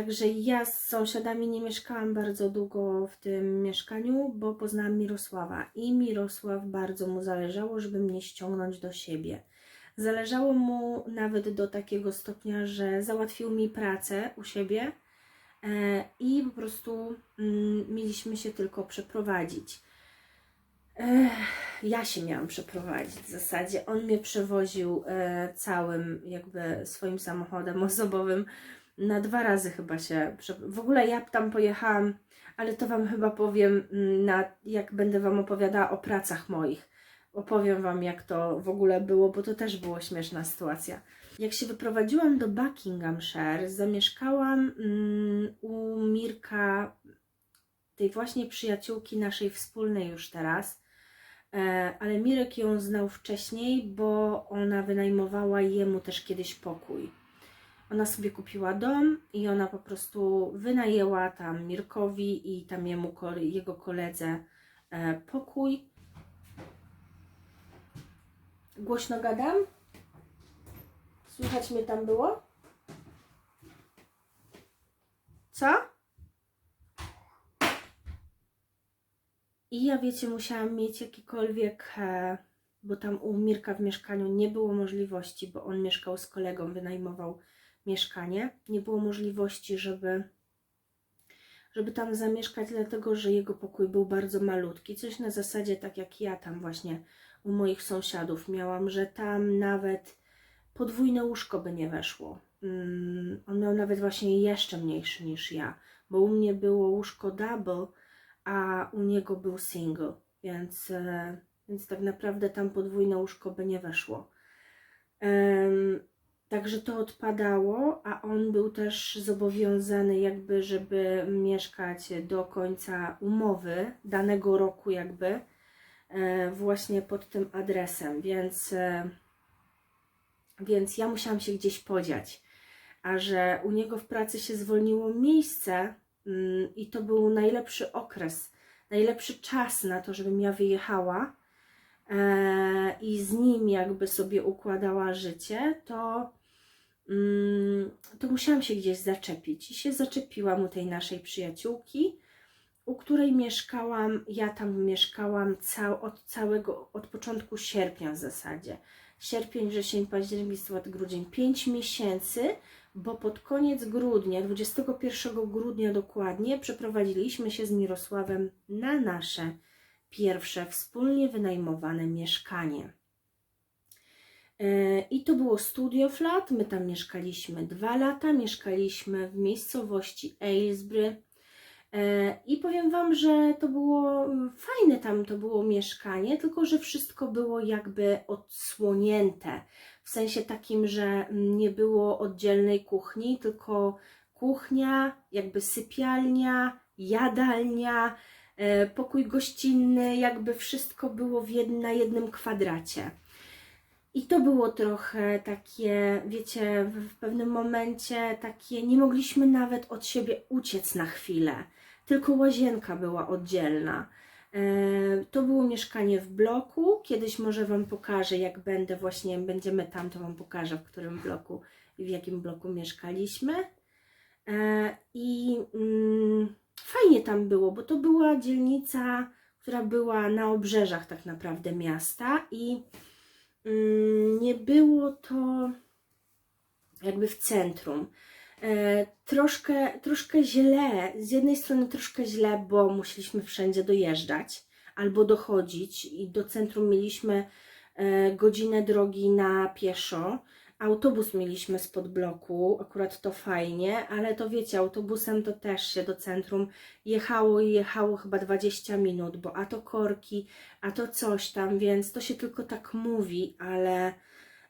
także ja z sąsiadami nie mieszkałam bardzo długo w tym mieszkaniu, bo poznałam Mirosława i Mirosław bardzo mu zależało, żeby mnie ściągnąć do siebie. Zależało mu nawet do takiego stopnia, że załatwił mi pracę u siebie e, i po prostu mm, mieliśmy się tylko przeprowadzić. Ja się miałam przeprowadzić w zasadzie. On mnie przewoził e, całym jakby swoim samochodem osobowym. Na dwa razy chyba się. W ogóle ja tam pojechałam, ale to Wam chyba powiem, mm, na, jak będę Wam opowiadała o pracach moich. Opowiem Wam, jak to w ogóle było, bo to też była śmieszna sytuacja. Jak się wyprowadziłam do Buckinghamshire, zamieszkałam mm, u Mirka, tej właśnie przyjaciółki naszej wspólnej już teraz. E, ale Mirek ją znał wcześniej, bo ona wynajmowała jemu też kiedyś pokój. Ona sobie kupiła dom i ona po prostu wynajęła tam Mirkowi i tam jemu, jego koledze e, pokój. Głośno gadam? Słychać mnie tam było? Co? I ja wiecie, musiałam mieć jakikolwiek, e, bo tam u Mirka w mieszkaniu nie było możliwości, bo on mieszkał z kolegą, wynajmował mieszkanie. Nie było możliwości, żeby, żeby tam zamieszkać, dlatego że jego pokój był bardzo malutki. Coś na zasadzie tak jak ja tam właśnie u moich sąsiadów miałam, że tam nawet podwójne łóżko by nie weszło. Mm, on miał nawet właśnie jeszcze mniejszy niż ja, bo u mnie było łóżko double, a u niego był single, więc, e, więc tak naprawdę tam podwójne łóżko by nie weszło. Także to odpadało, a on był też zobowiązany jakby, żeby mieszkać do końca umowy danego roku jakby e, właśnie pod tym adresem, więc, e, więc ja musiałam się gdzieś podziać. A że u niego w pracy się zwolniło miejsce mm, i to był najlepszy okres, najlepszy czas na to, żebym ja wyjechała e, i z nim jakby sobie układała życie, to to musiałam się gdzieś zaczepić. I się zaczepiłam u tej naszej przyjaciółki, u której mieszkałam, ja tam mieszkałam cał, od całego, od początku sierpnia w zasadzie. Sierpień, wrzesień, październik, listopad, grudzień. 5 miesięcy, bo pod koniec grudnia, 21 grudnia dokładnie, przeprowadziliśmy się z Mirosławem na nasze pierwsze wspólnie wynajmowane mieszkanie. E, I to było studio flat. My tam mieszkaliśmy dwa lata. Mieszkaliśmy w miejscowości Aylesbury. E, I powiem Wam, że to było mm, fajne tam to było mieszkanie, tylko że wszystko było jakby odsłonięte. W sensie takim, że mm, nie było oddzielnej kuchni, tylko kuchnia, jakby sypialnia, jadalnia, e, pokój gościnny, jakby wszystko było w jed, na jednym kwadracie. I to było trochę takie, wiecie, w pewnym momencie takie, nie mogliśmy nawet od siebie uciec na chwilę, tylko łazienka była oddzielna. E, To było mieszkanie w bloku. Kiedyś może Wam pokażę, jak będę właśnie, będziemy tam, to Wam pokażę, w którym bloku i w jakim bloku mieszkaliśmy. E, I mm, fajnie tam było, bo to była dzielnica, która była na obrzeżach tak naprawdę miasta i nie było to jakby w centrum. E, troszkę, troszkę źle, z jednej strony troszkę źle, bo musieliśmy wszędzie dojeżdżać albo dochodzić i do centrum mieliśmy e, godzinę drogi na pieszo. Autobus mieliśmy spod bloku, akurat to fajnie, ale to wiecie, autobusem to też się do centrum jechało i jechało chyba 20 minut, bo a to korki, a to coś tam, więc to się tylko tak mówi, ale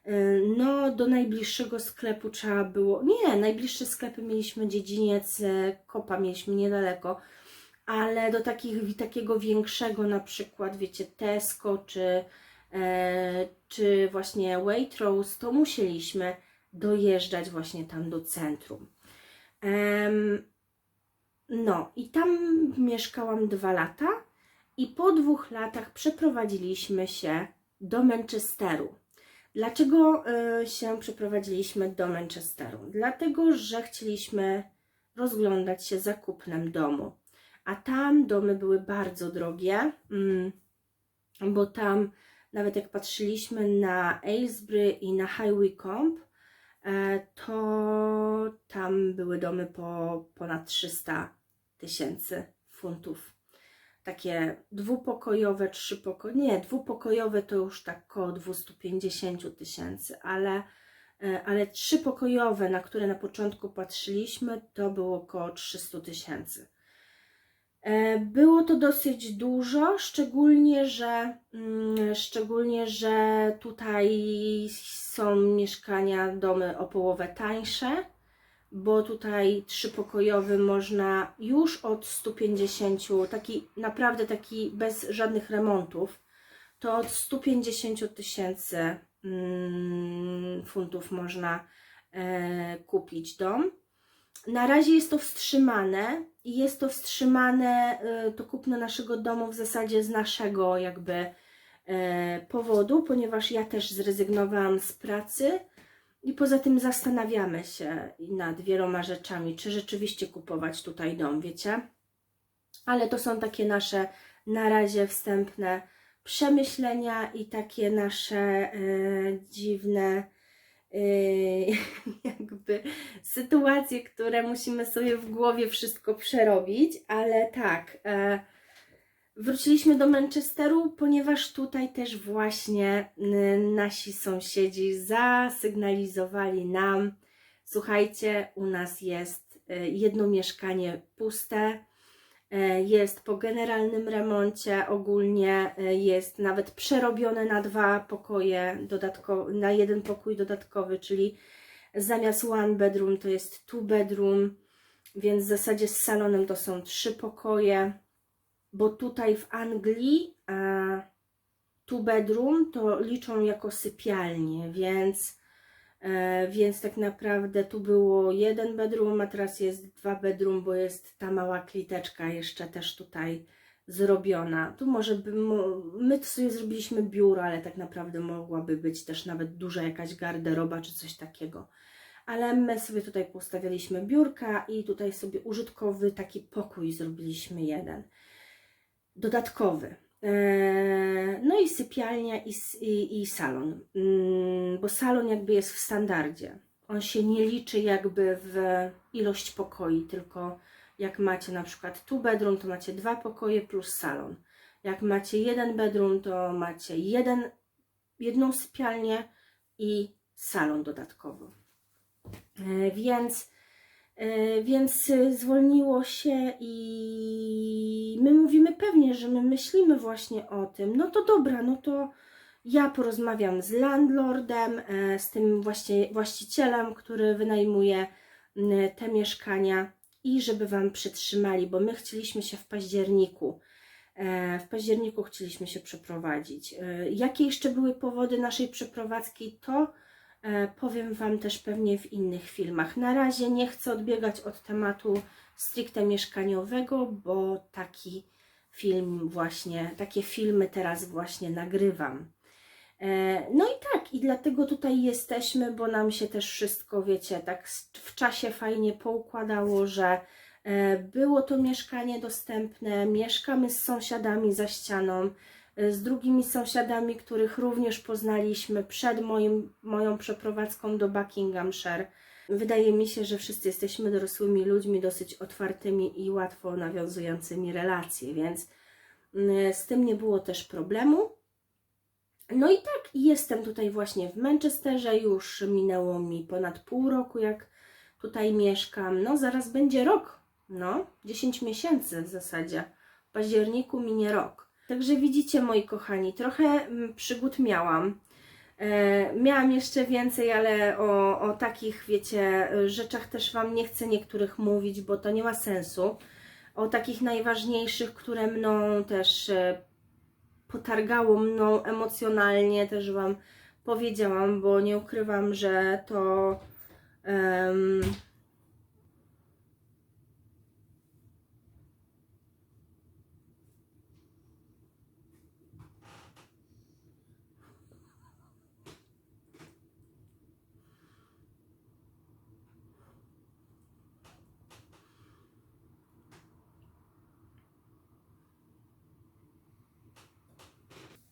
y, no do najbliższego sklepu trzeba było, nie, najbliższe sklepy mieliśmy dziedziniec, y, kopa mieliśmy niedaleko, ale do takich, takiego większego na przykład, wiecie, Tesco czy czy właśnie Waitrose, to musieliśmy dojeżdżać właśnie tam do centrum. No i tam mieszkałam dwa lata i po dwóch latach przeprowadziliśmy się do Manchesteru. Dlaczego e, się przeprowadziliśmy do Manchesteru? Dlatego, że chcieliśmy rozglądać się za kupnem domu. A tam domy były bardzo drogie, mm, bo tam nawet jak patrzyliśmy na Aylesbury i na High Wycombe, e, to tam były domy po ponad 300 tysięcy funtów. Takie dwupokojowe, trzypokojowe, nie, dwupokojowe to już tak około 250 tysięcy, ale, e, ale trzypokojowe, na które na początku patrzyliśmy, to było około 300 tysięcy. E, Było to dosyć dużo, szczególnie że, mm, szczególnie, że tutaj są mieszkania, domy o połowę tańsze, bo tutaj trzypokojowy można już od 150, taki naprawdę taki bez żadnych remontów, to od 150 tysięcy mm, funtów można e, kupić dom. Na razie jest to wstrzymane i jest to wstrzymane, y, to kupno naszego domu w zasadzie z naszego jakby e, powodu, ponieważ ja też zrezygnowałam z pracy i poza tym zastanawiamy się nad wieloma rzeczami, czy rzeczywiście kupować tutaj dom, wiecie? Ale to są takie nasze na razie wstępne przemyślenia i takie nasze e, dziwne jakby sytuacje, które musimy sobie w głowie wszystko przerobić, ale tak, e, wróciliśmy do Manchesteru, ponieważ tutaj też właśnie nasi sąsiedzi zasygnalizowali nam, słuchajcie, u nas jest y, jedno mieszkanie puste, E, jest po generalnym remoncie, ogólnie e, jest nawet przerobione na dwa pokoje, dodatkowo, na jeden pokój dodatkowy, czyli zamiast one bedroom to jest two bedroom, więc w zasadzie z salonem to są trzy pokoje, bo tutaj w Anglii a two bedroom to liczą jako sypialnie, więc E, więc tak naprawdę tu było jeden bedroom, a teraz jest dwa bedroom, bo jest ta mała kliteczka jeszcze też tutaj zrobiona. Tu może by, my to sobie zrobiliśmy biuro, ale tak naprawdę mogłaby być też nawet duża jakaś garderoba czy coś takiego. Ale my sobie tutaj postawialiśmy biurka i tutaj sobie użytkowy taki pokój zrobiliśmy jeden. Dodatkowy. Eee, no i sypialnia i, i, i salon, mm, bo salon jakby jest w standardzie. On się nie liczy jakby w ilość pokoi, tylko jak macie na przykład two bedroom, to macie dwa pokoje plus salon. Jak macie jeden bedroom, to macie jeden, jedną sypialnię i salon dodatkowo. Eee, więc więc zwolniło się i my mówimy pewnie, że my myślimy właśnie o tym. No to dobra, no to ja porozmawiam z landlordem, e, z tym właśnie właścicielem, który wynajmuje te mieszkania i żeby Wam przytrzymali, bo my chcieliśmy się w październiku. E, w październiku chcieliśmy się przeprowadzić. Jakie jeszcze były powody naszej przeprowadzki, to E, powiem Wam też pewnie w innych filmach. Na razie nie chcę odbiegać od tematu stricte mieszkaniowego, bo taki film właśnie, takie filmy teraz właśnie nagrywam. E, no i tak, i dlatego tutaj jesteśmy, bo nam się też wszystko, wiecie, tak w czasie fajnie poukładało, że e, było to mieszkanie dostępne, mieszkamy z sąsiadami za ścianą, z drugimi sąsiadami, których również poznaliśmy przed moim, moją przeprowadzką do Buckinghamshire. Wydaje mi się, że wszyscy jesteśmy dorosłymi ludźmi, dosyć otwartymi i łatwo nawiązującymi relacje, więc mm, z tym nie było też problemu. No i tak, jestem tutaj właśnie w Manchesterze, już minęło mi ponad pół roku, jak tutaj mieszkam. No, zaraz będzie rok, no, 10 miesięcy w zasadzie. W październiku minie rok. Także widzicie, moi kochani, trochę mm, przygód miałam. E, miałam jeszcze więcej, ale o, o takich, wiecie, rzeczach też Wam nie chcę niektórych mówić, bo to nie ma sensu. O takich najważniejszych, które mną też e, potargało mną emocjonalnie, też Wam powiedziałam, bo nie ukrywam, że to. Um,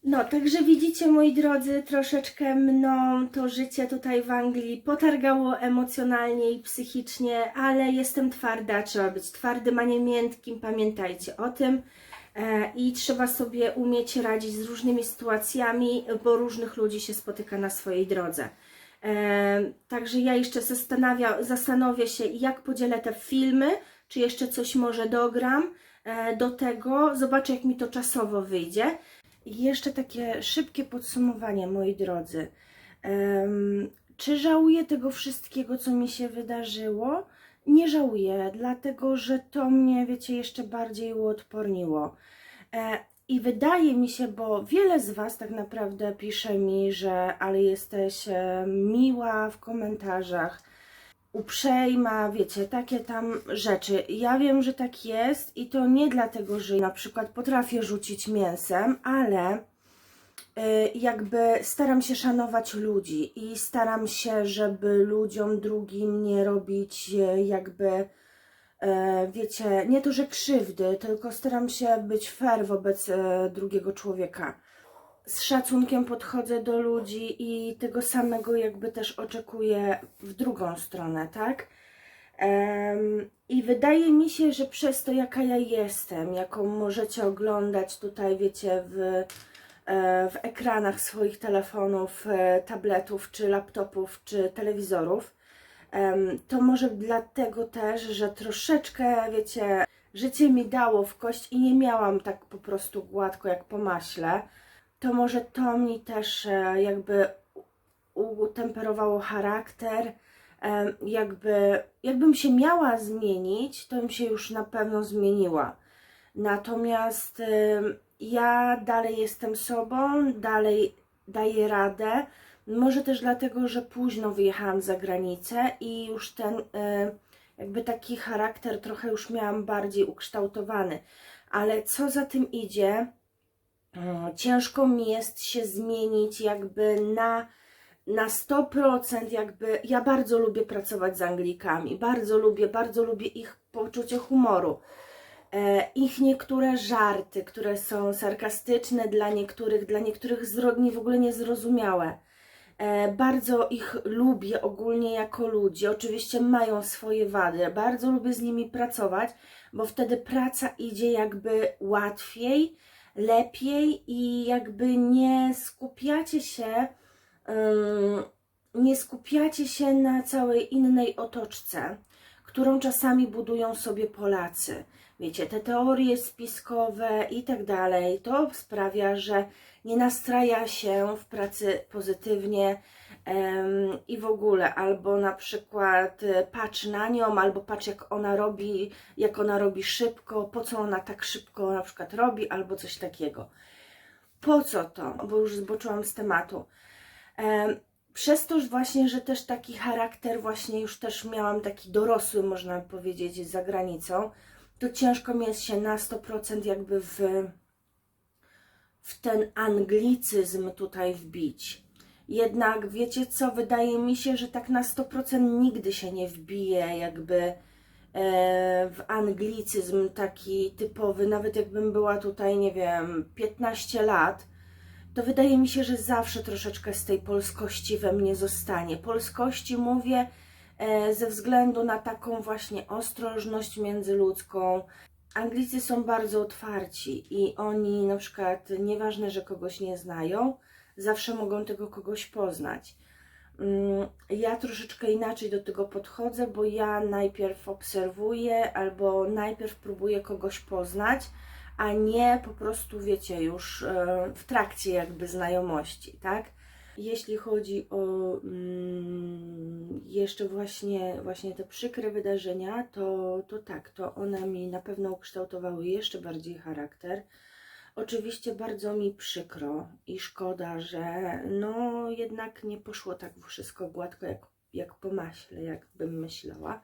No, także widzicie, moi drodzy, troszeczkę mną to życie tutaj w Anglii potargało emocjonalnie i psychicznie, ale jestem twarda, trzeba być twardym, a nie miętkim, pamiętajcie o tym. E, I trzeba sobie umieć radzić z różnymi sytuacjami, bo różnych ludzi się spotyka na swojej drodze. E, Także ja jeszcze zastanawia, zastanowię się, jak podzielę te filmy, czy jeszcze coś może dogram e, do tego. Zobaczę, jak mi to czasowo wyjdzie. I jeszcze takie szybkie podsumowanie, moi drodzy. Em, czy żałuję tego wszystkiego, co mi się wydarzyło? Nie żałuję, dlatego że to mnie, wiecie, jeszcze bardziej uodporniło. E, I wydaje mi się, bo wiele z Was tak naprawdę pisze mi, że ale jesteś e, miła w komentarzach, uprzejma, wiecie, takie tam rzeczy. Ja wiem, że tak jest i to nie dlatego, że na przykład potrafię rzucić mięsem, ale y, jakby staram się szanować ludzi i staram się, żeby ludziom drugim nie robić e, jakby e, wiecie, nie to, że krzywdy, tylko staram się być fair wobec drugiego człowieka. Z szacunkiem podchodzę do ludzi i tego samego jakby też oczekuję w drugą stronę, tak? I wydaje mi się, że przez to, jaka ja jestem, jaką możecie oglądać tutaj, wiecie, w, e, w ekranach swoich telefonów, e, tabletów, czy laptopów, czy telewizorów, to może dlatego też, że troszeczkę, wiecie, życie mi dało w kość i nie miałam tak po prostu gładko jak po maśle, to może to mi też e, jakby utemperowało charakter, em, jakby, jakbym się miała zmienić, to bym się już na pewno zmieniła. Natomiast em, ja dalej jestem sobą, dalej daję radę. Może też dlatego, że późno wyjechałam za granicę i już ten e, jakby taki charakter trochę już miałam bardziej ukształtowany. Ale co za tym idzie, e, ciężko mi jest się zmienić jakby na na 100% jakby ja bardzo lubię pracować z Anglikami, bardzo lubię, bardzo lubię ich poczucie humoru. E, ich niektóre żarty, które są sarkastyczne dla niektórych, dla niektórych zro- w ogóle niezrozumiałe. E, bardzo ich lubię ogólnie jako ludzi. Oczywiście mają swoje wady. Bardzo lubię z nimi pracować, bo wtedy praca idzie jakby łatwiej, lepiej i jakby nie skupiacie się nie skupiacie się na całej innej otoczce, którą czasami budują sobie Polacy. Wiecie, te teorie spiskowe i tak dalej, to sprawia, że nie nastraja się w pracy pozytywnie i w ogóle, albo na przykład e, patrz na nią, albo patrz jak ona robi, jak ona robi szybko, po co ona tak szybko na przykład robi, albo coś takiego. Po co to? Bo już zboczyłam z tematu. Em, Przez to właśnie, że też taki charakter właśnie już też miałam taki dorosły, można powiedzieć, za granicą, to ciężko mi jest się na 100% jakby w, w ten anglicyzm tutaj wbić. Jednak wiecie co, wydaje mi się, że tak na 100% nigdy się nie wbije jakby e, w anglicyzm taki typowy, nawet jakbym była tutaj, nie wiem, 15 lat, to wydaje mi się, że zawsze troszeczkę z tej polskości we mnie zostanie. Polskości mówię e, ze względu na taką właśnie ostrożność międzyludzką. Anglicy są bardzo otwarci i oni na przykład, nieważne, że kogoś nie znają, zawsze mogą tego kogoś poznać. Mm, Ja troszeczkę inaczej do tego podchodzę, bo ja najpierw obserwuję albo najpierw próbuję kogoś poznać, a nie po prostu, wiecie, już e, w trakcie jakby znajomości, tak? Jeśli chodzi o mm, jeszcze właśnie, właśnie te przykre wydarzenia, to, to tak, to one mi na pewno ukształtowały jeszcze bardziej charakter. Oczywiście bardzo mi przykro i szkoda, że no jednak nie poszło tak wszystko gładko jak, jak po maśle, jak bym myślała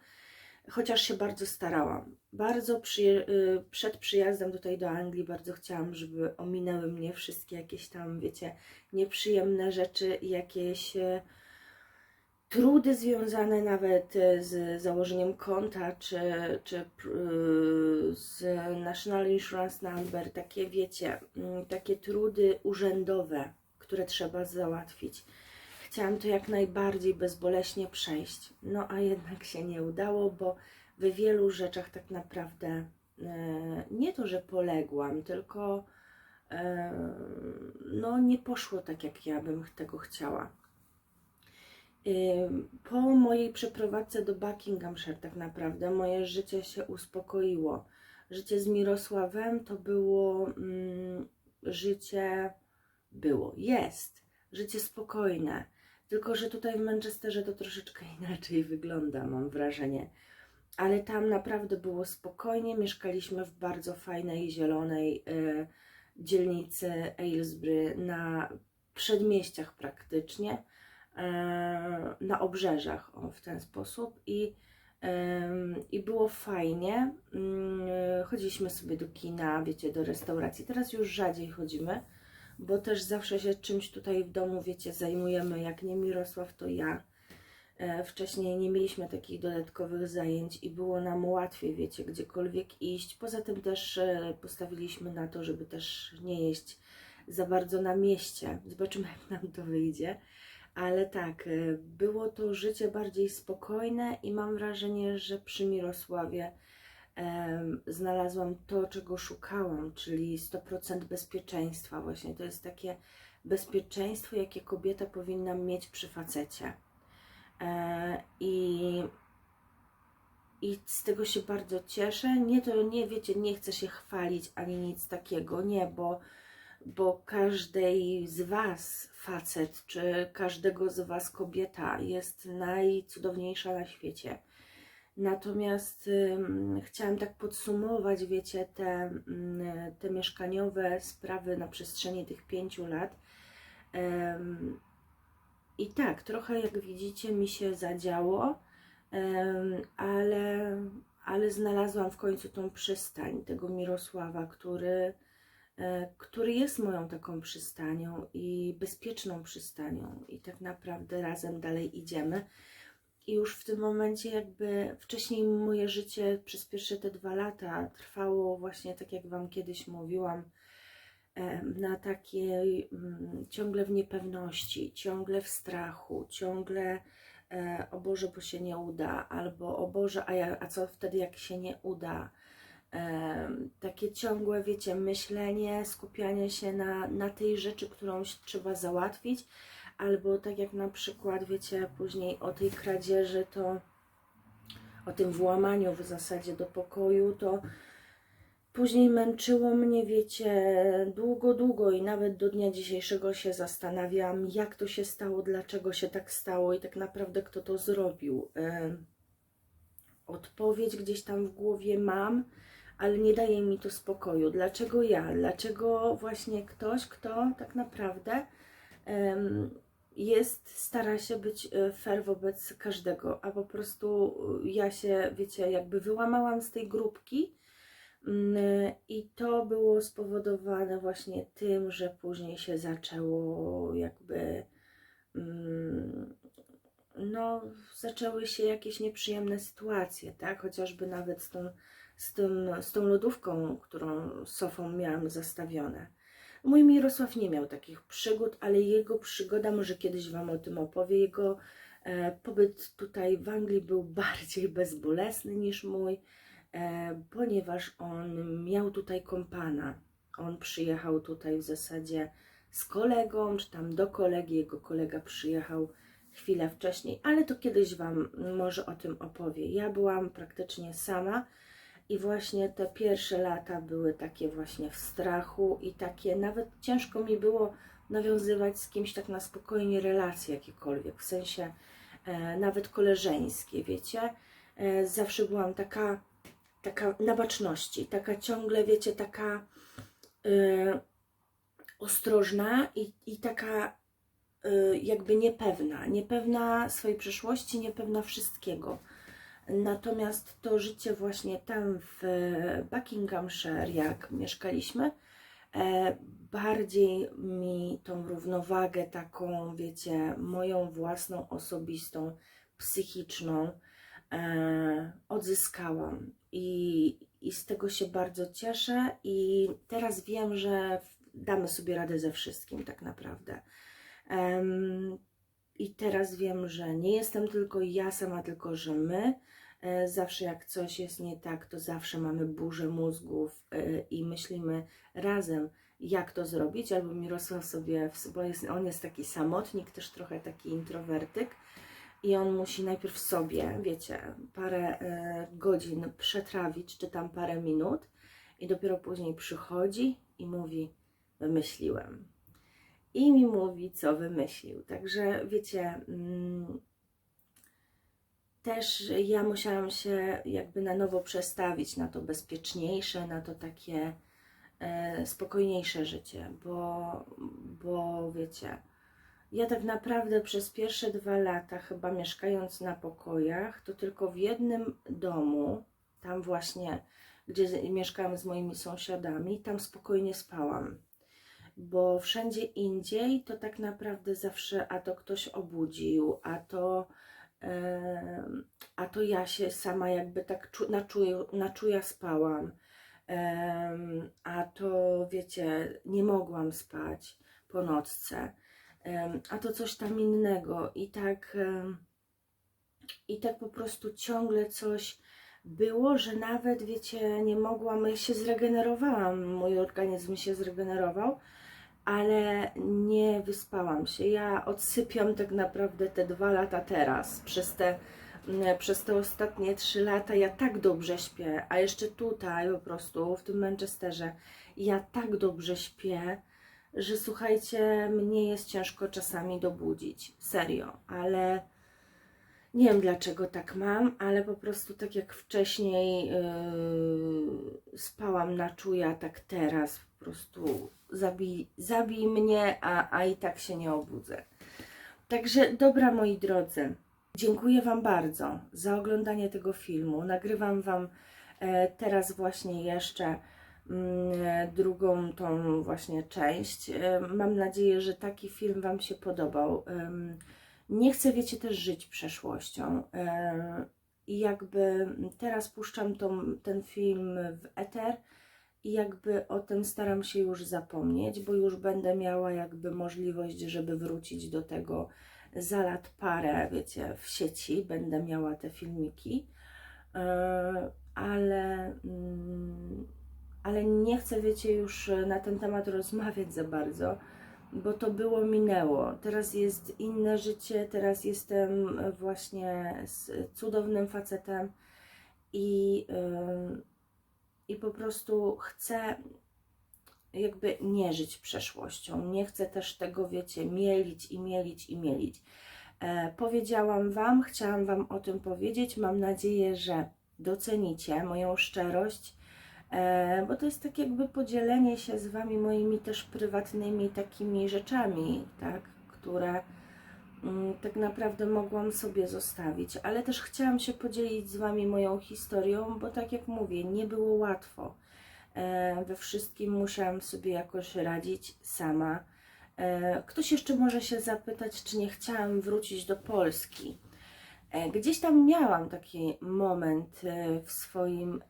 chociaż się bardzo starałam. Bardzo przyje- y, przed przyjazdem tutaj do Anglii bardzo chciałam, żeby ominęły mnie wszystkie jakieś tam, wiecie, nieprzyjemne rzeczy jakieś, e, trudy związane nawet e, z założeniem konta, czy, czy e, z National Insurance Number, takie wiecie, mm, takie trudy urzędowe, które trzeba załatwić. Chciałam to jak najbardziej bezboleśnie przejść, no a jednak się nie udało, bo w wielu rzeczach tak naprawdę e, nie to, że poległam, tylko no nie poszło tak, jak ja bym tego chciała. Po mojej przeprowadzce do Buckinghamshire tak naprawdę moje życie się uspokoiło. Życie z Mirosławem to było mm, życie, było, jest, życie spokojne. Tylko, że tutaj w Manchesterze to troszeczkę inaczej wygląda, mam wrażenie. Ale tam naprawdę było spokojnie. Mieszkaliśmy w bardzo fajnej, zielonej y, dzielnicy Aylesbury na przedmieściach praktycznie na obrzeżach o, w ten sposób i, i było fajnie. Mm, Chodziliśmy sobie do kina, wiecie, do restauracji. Teraz już rzadziej chodzimy, bo też zawsze się czymś tutaj w domu, wiecie, zajmujemy. Jak nie Mirosław, to ja. E, Wcześniej nie mieliśmy takich dodatkowych zajęć i było nam łatwiej, wiecie, gdziekolwiek iść. Poza tym też e, postawiliśmy na to, żeby też nie jeść za bardzo na mieście. Zobaczymy, jak nam to wyjdzie. Ale tak, e, było to życie bardziej spokojne i mam wrażenie, że przy Mirosławie znalazłam to, czego szukałam, czyli 100% bezpieczeństwa. Właśnie to jest takie bezpieczeństwo, jakie kobieta powinna mieć przy facecie. E, I, I z tego się bardzo cieszę. Nie to, nie wiecie, nie chcę się chwalić ani nic takiego, nie, bo, bo każdej z Was facet, czy każdego z Was kobieta jest najcudowniejsza na świecie. Natomiast ym, chciałam tak podsumować, wiecie, te, mm, te mieszkaniowe sprawy na przestrzeni tych pięciu lat. Ym, i tak, trochę jak widzicie mi się zadziało, em, ale, ale znalazłam w końcu tą przystań tego Mirosława, który, który jest moją taką przystanią i bezpieczną przystanią. I tak naprawdę razem dalej idziemy. I już w tym momencie jakby wcześniej moje życie przez pierwsze te dwa lata trwało właśnie tak jak Wam kiedyś mówiłam, em, na takiej mm, ciągle w niepewności, ciągle w strachu, ciągle e, o Boże, bo się nie uda, albo o Boże, a, ja, a co wtedy, jak się nie uda. Takie ciągłe, wiecie, myślenie, skupianie się na, na tej rzeczy, którą trzeba załatwić, albo tak jak na przykład, wiecie, później o tej kradzieży, to o tym włamaniu w zasadzie do pokoju, to Później męczyło mnie, wiecie, długo, długo i nawet do dnia dzisiejszego się zastanawiam, jak to się stało, dlaczego się tak stało i tak naprawdę kto to zrobił. Odpowiedź gdzieś tam w głowie mam, ale nie daje mi to spokoju. Dlaczego ja? Dlaczego właśnie ktoś, kto tak naprawdę jest, stara się być e, fair wobec każdego, a po prostu e, ja się, wiecie, jakby wyłamałam z tej grupki, Mm, I to było spowodowane właśnie tym, że później się zaczęło jakby. mm, No, zaczęły się jakieś nieprzyjemne sytuacje, tak? Chociażby nawet z tą, z tym, z tą lodówką, którą sofą miałam zastawione. Mój Mirosław nie miał takich przygód, ale jego przygoda, może kiedyś Wam o tym opowie, jego e, pobyt tutaj w Anglii był bardziej bezbolesny niż mój e, ponieważ on miał tutaj kompana. On przyjechał tutaj w zasadzie z kolegą, czy tam do kolegi, jego kolega przyjechał chwilę wcześniej, ale to kiedyś Wam może o tym opowie. Ja byłam praktycznie sama i właśnie te pierwsze lata były takie właśnie w strachu i takie nawet ciężko mi było nawiązywać z kimś tak na spokojnie relacje jakiekolwiek, w sensie e, nawet koleżeńskie, wiecie. E, zawsze byłam taka taka na baczności, taka ciągle, wiecie, taka y, ostrożna i, i taka y, jakby niepewna, niepewna swojej przyszłości, niepewna wszystkiego. Natomiast to życie właśnie tam w Buckinghamshire, jak mieszkaliśmy, e, bardziej mi tą równowagę taką, wiecie, moją własną, osobistą, psychiczną e, odzyskałam. I, I z tego się bardzo cieszę i teraz wiem, że damy sobie radę ze wszystkim tak naprawdę. I teraz wiem, że nie jestem tylko ja sama, tylko że my. E, Zawsze jak coś jest nie tak, to zawsze mamy burzę mózgów e, i myślimy razem, jak to zrobić. Albo Mirosław sobie, bo jest, on jest taki samotnik, też trochę taki introwertyk i on musi najpierw sobie, wiecie, parę e, godzin przetrawić, czy tam parę minut i dopiero później przychodzi i mówi, wymyśliłem. I mi mówi, co wymyślił. Także wiecie, mm, też ja musiałam się jakby na nowo przestawić na to bezpieczniejsze, na to takie e, spokojniejsze życie, bo, bo wiecie, ja tak naprawdę przez pierwsze dwa lata, chyba mieszkając na pokojach, to tylko w jednym domu, tam właśnie, gdzie mieszkałam z moimi sąsiadami, tam spokojnie spałam. Bo wszędzie indziej to tak naprawdę zawsze a to ktoś obudził, a to, a to ja się sama jakby tak na, czuju, na czuja spałam. A to wiecie, nie mogłam spać po nocce. A to coś tam innego i tak i tak po prostu ciągle coś było, że nawet wiecie, nie mogłam, ja się zregenerowałam, mój organizm się zregenerował, ale nie wyspałam się. Ja odsypiam tak naprawdę te dwa lata teraz. Przez te, mm, przez te ostatnie trzy lata ja tak dobrze śpię, a jeszcze tutaj po prostu w tym Manchesterze ja tak dobrze śpię, że słuchajcie, mnie jest ciężko czasami dobudzić. Serio, ale nie wiem dlaczego tak mam, ale po prostu tak jak wcześniej yy, spałam na czuja, tak teraz prostu zabij, zabij mnie, a, a i tak się nie obudzę. Także dobra moi drodzy, dziękuję Wam bardzo za oglądanie tego filmu. Nagrywam Wam e, teraz właśnie jeszcze mm, drugą tą właśnie część. E, Mam nadzieję, że taki film Wam się podobał. Nie chcę, wiecie, też żyć przeszłością. E, I jakby teraz puszczam tą, ten film w eter i jakby o tym staram się już zapomnieć, bo już będę miała jakby możliwość, żeby wrócić do tego za lat parę, wiecie, w sieci będę miała te filmiki, E, ale, mm, ale nie chcę, wiecie, już na ten temat rozmawiać za bardzo, bo to było, minęło. Teraz jest inne życie, teraz jestem właśnie z cudownym facetem i, ym, i po prostu chcę jakby nie żyć przeszłością. Nie chcę też tego, wiecie, mielić i mielić i mielić. E, powiedziałam Wam, chciałam Wam o tym powiedzieć. Mam nadzieję, że docenicie moją szczerość, e, bo to jest tak jakby podzielenie się z Wami moimi też prywatnymi takimi rzeczami, tak, które tak naprawdę mogłam sobie zostawić, ale też chciałam się podzielić z Wami moją historią, bo tak jak mówię, nie było łatwo. E, We wszystkim musiałam sobie jakoś radzić sama. E, Ktoś jeszcze może się zapytać, czy nie chciałam wrócić do Polski. E, Gdzieś tam miałam taki moment w swoim,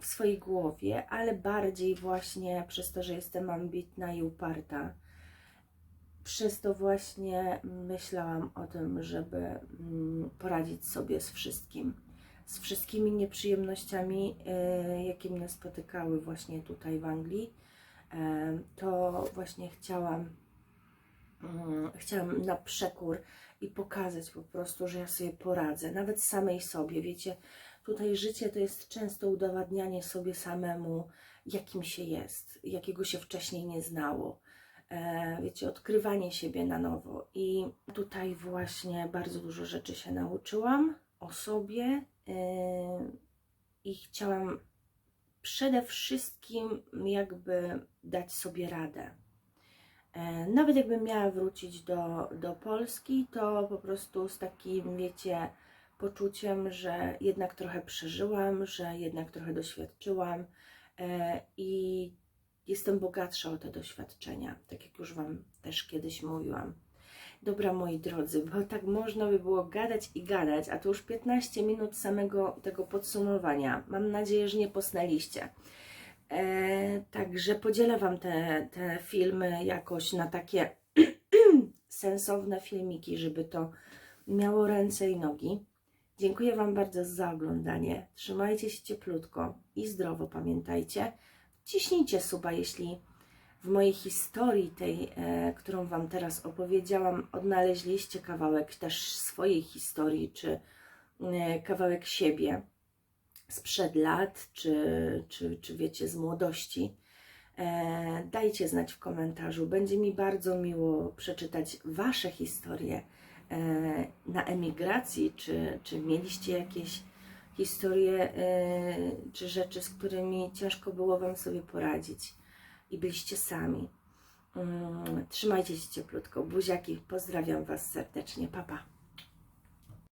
w swojej głowie, ale bardziej właśnie przez to, że jestem ambitna i uparta. Przez to właśnie myślałam o tym, żeby mm, poradzić sobie z wszystkim. Z wszystkimi nieprzyjemnościami, e, jakie mnie spotykały właśnie tutaj w Anglii. E, To właśnie chciałam, mm, chciałam na przekór i pokazać po prostu, że ja sobie poradzę, nawet samej sobie. Wiecie, tutaj życie to jest często udowadnianie sobie samemu, jakim się jest, jakiego się wcześniej nie znało. E, wiecie, odkrywanie siebie na nowo. I tutaj właśnie bardzo dużo rzeczy się nauczyłam o sobie e, i chciałam przede wszystkim jakby dać sobie radę. E, Nawet jakbym miała wrócić do, do Polski, to po prostu z takim, wiecie, poczuciem, że jednak trochę przeżyłam, że jednak trochę doświadczyłam e, i jestem bogatsza o te doświadczenia, tak jak już Wam też kiedyś mówiłam. Dobra, moi drodzy, bo tak można by było gadać i gadać, a to już 15 minut samego tego podsumowania. Mam nadzieję, że nie posnęliście. E, także podzielę Wam te, te filmy jakoś na takie sensowne filmiki, żeby to miało ręce i nogi. Dziękuję Wam bardzo za oglądanie. Trzymajcie się cieplutko i zdrowo, pamiętajcie. Ciśnijcie suba, jeśli w mojej historii, tej, e, którą Wam teraz opowiedziałam, odnaleźliście kawałek też swojej historii, czy e, kawałek siebie sprzed lat, czy, czy, czy wiecie, z młodości. E, dajcie znać w komentarzu. Będzie mi bardzo miło przeczytać Wasze historie e, na emigracji, czy, czy mieliście jakieś historie, czy rzeczy, z którymi ciężko było Wam sobie poradzić i byliście sami. Mm, Trzymajcie się cieplutko. Buziaki, pozdrawiam Was serdecznie. Papa. Pa.